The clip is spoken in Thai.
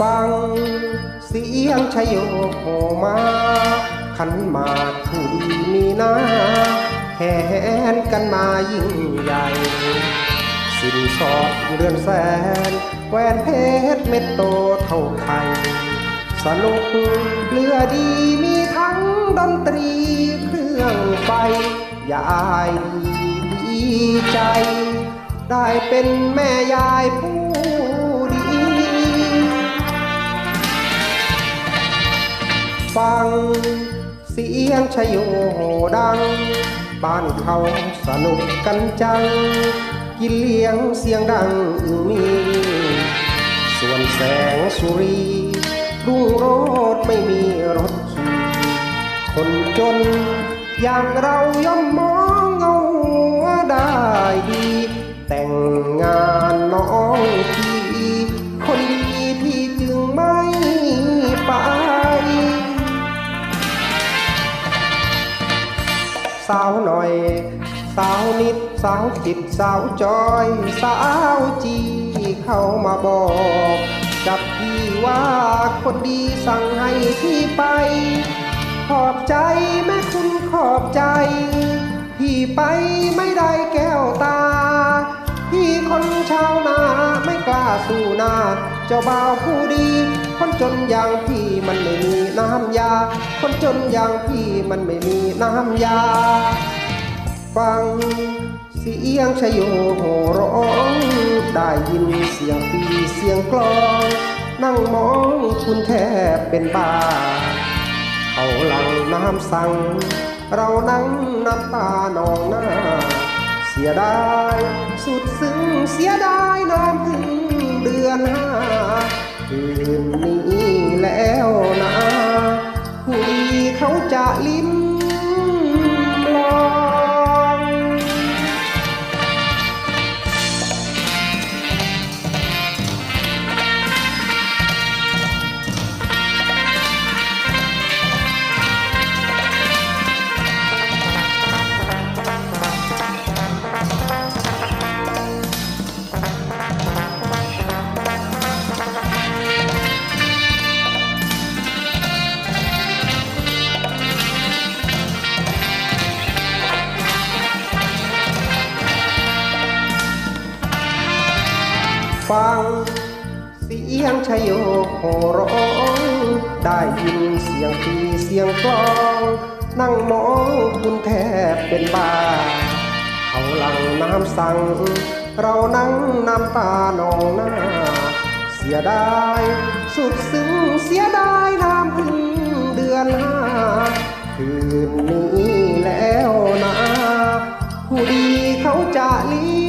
ฟังเสียงชยโยโหมาขันมากผู้ดีมีนาแห่นกันมายิ่งใหญ่ สินสอดเรือนแสน แหวนเพชรเม็ดโตเท่าไข่สนุกเรือดีมีทั้งดนตรีเครื่องไฟยายดีใจ ได้เป็นแม่ยายผู้ ฟัง เสียงชโยดัง บ้านเขาสนุกกันจัง กินเลี้ยงเสียงดังอึงมี ส่วนแสงสุรีรุ่งโรดไม่มีรถขี่คนจนอย่างเราย่อมมองเงาได้ดี แต่งงานน้องพี่ สาวหน่อย สาวนิดสาวจิตสาวจอย สาวจีเข้ามาบอกกับพี่ว่าคนดีสั่งให้พี่ไป ขอบใจแม่คุณขอบใจ พี่ไปไม่ได้แก้วตา พี่คนชาวนาไม่กล้าสู้หน้า เจ้าบ่าวผู้ดี จนอย่างพี่มันไม่มีน้ำยา คนจนอย่างพี่มันไม่มีน้ำยา ฟังเสียงชโยโหร้อง ได้ยินเสียงปีเสียงกลอง นั่งมองคุณแทบเป็นบ้า เขาหลังน้ำสั่ง เรานั่งน้ำตานองหน้า เสียดายสุดซึ้งเสียดายน้ำถึงเดือนห้า คืนนี้ ฟัง เสียงชโยโหร้อง ได้ยินเสียงปีเสียงกลอง นั่งมองคุณแทบเป็นบ้า เขาหลังน้ำสั่ง เรานั่งน้ำตานองหน้า เสียดายสุดซึ้งเสียดายน้ำพึ่งเดือนห้าคืนนี้แล้วนะ ผู้ดีเขาจะลิ้